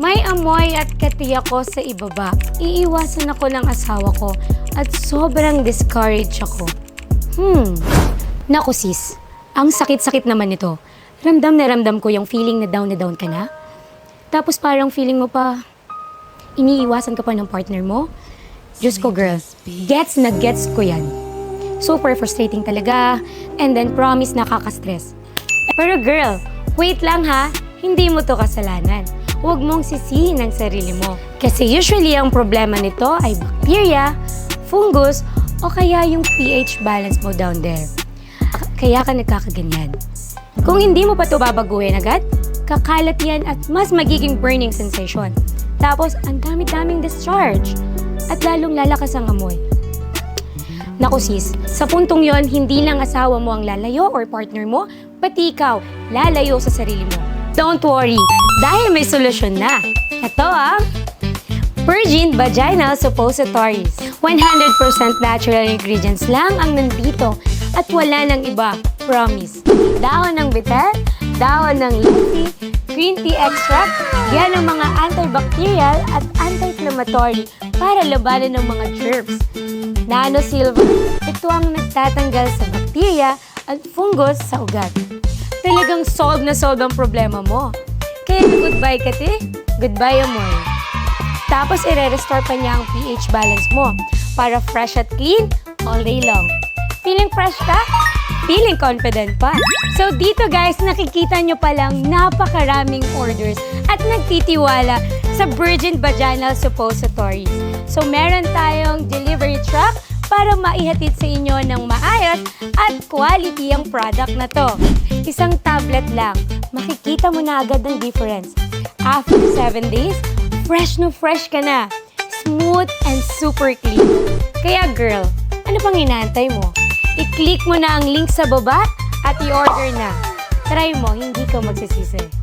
May amoy at kati ako sa ibaba. Iiwasan ako ng asawa ko at sobrang discouraged ako. Hmm. Naku sis, ang sakit-sakit naman nito. Ramdam na ramdam ko yung feeling na down na down ka na. Tapos parang feeling mo pa, iniiwasan ka pa ng partner mo. Diyos ko girl, gets na gets ko yan. Super frustrating talaga, and then promise nakaka-stress. Pero girl, wait lang ha, hindi mo to kasalanan. Huwag mong sisihin ang sarili mo. Kasi usually ang problema nito ay bacteria, fungus, o kaya yung pH balance mo down there. Kaya ka nagkakaganyan. Kung hindi mo pa ito babaguhin agad, kakalat yan at mas magiging burning sensation. Tapos, ang dami-daming discharge. At lalong lalakas ang amoy. Naku sis, sa puntong yon hindi lang asawa mo ang lalayo or partner mo, pati ikaw, lalayo sa sarili mo. Don't worry, dahil may solusyon na. Ito ah, Virgin Vaginal Suppositories. 100% natural ingredients lang ang nandito at wala nang iba, promise. Dahon ng bitter, dahon ng leafy, green tea extract, yan ang mga antibacterial at anti-inflammatory para labanan ng mga germs. Nano Silver, ito ang nagtatanggal sa bakterya at fungus sa ugat. Talagang solve na solve ang problema mo. Kaya goodbye ka, te. Goodbye, amoy. Tapos, ire-restore pa niya ang pH balance mo para fresh at clean all day long. Feeling fresh ka? Feeling confident pa. So, dito guys, nakikita nyo palang napakaraming orders at nagtitiwala sa Virgin Vaginal Suppositories. So, meron tayong delivery truck para maihatid sa inyo ng maayos at quality ang product na to. Isang tablet lang, makikita mo na agad ang difference. After 7 days, fresh na fresh ka na. Smooth and super clean. Kaya girl, ano pang inaantay mo? I-click mo na ang link sa baba at i-order na. Try mo, hindi ka magsisisi.